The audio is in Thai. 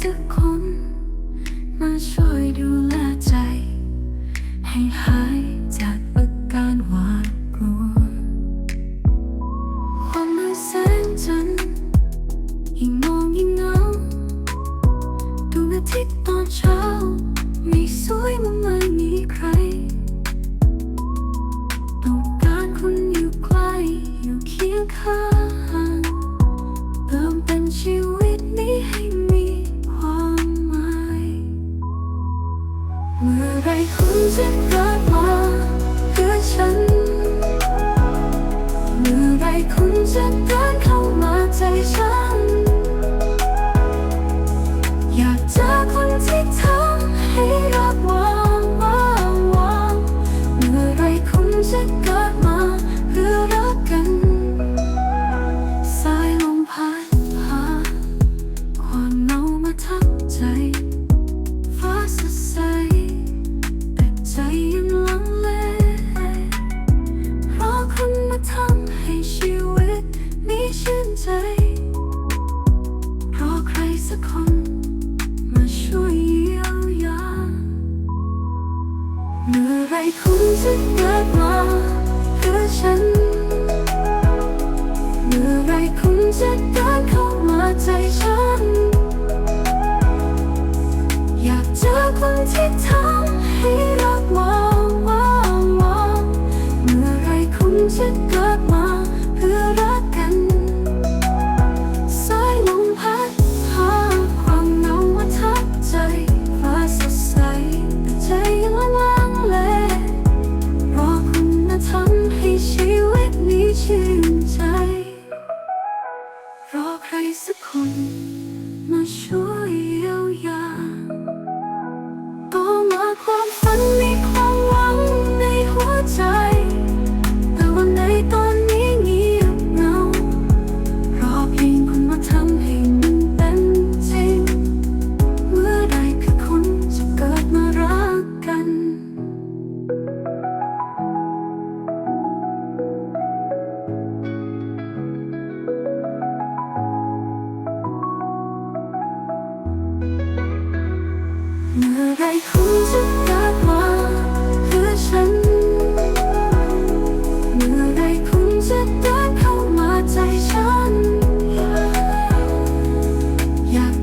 สักคน มาช่วยดูแลใจ ให้หายจากอาการหวาดกลัว ความมืดแสงจันยิ่งมองยิ่งเหงาดวงอาทิตย์ตอนเช้า ไม่สวยเมื่อไม่มีใครต้องการคุณอยู่ใกล้อยู่เคียงข้าง ไรคุณจะกลับมาเพื่อฉัน เมื่อไรคุณจะ เมื่อฉัร่คุณจะดินเข้ามาใจ disappointment. เมื่อไรคุจะกลัมาเพื่อฉัน เมื่อไรคุจะเดิเข้ามาใจฉัน อยาก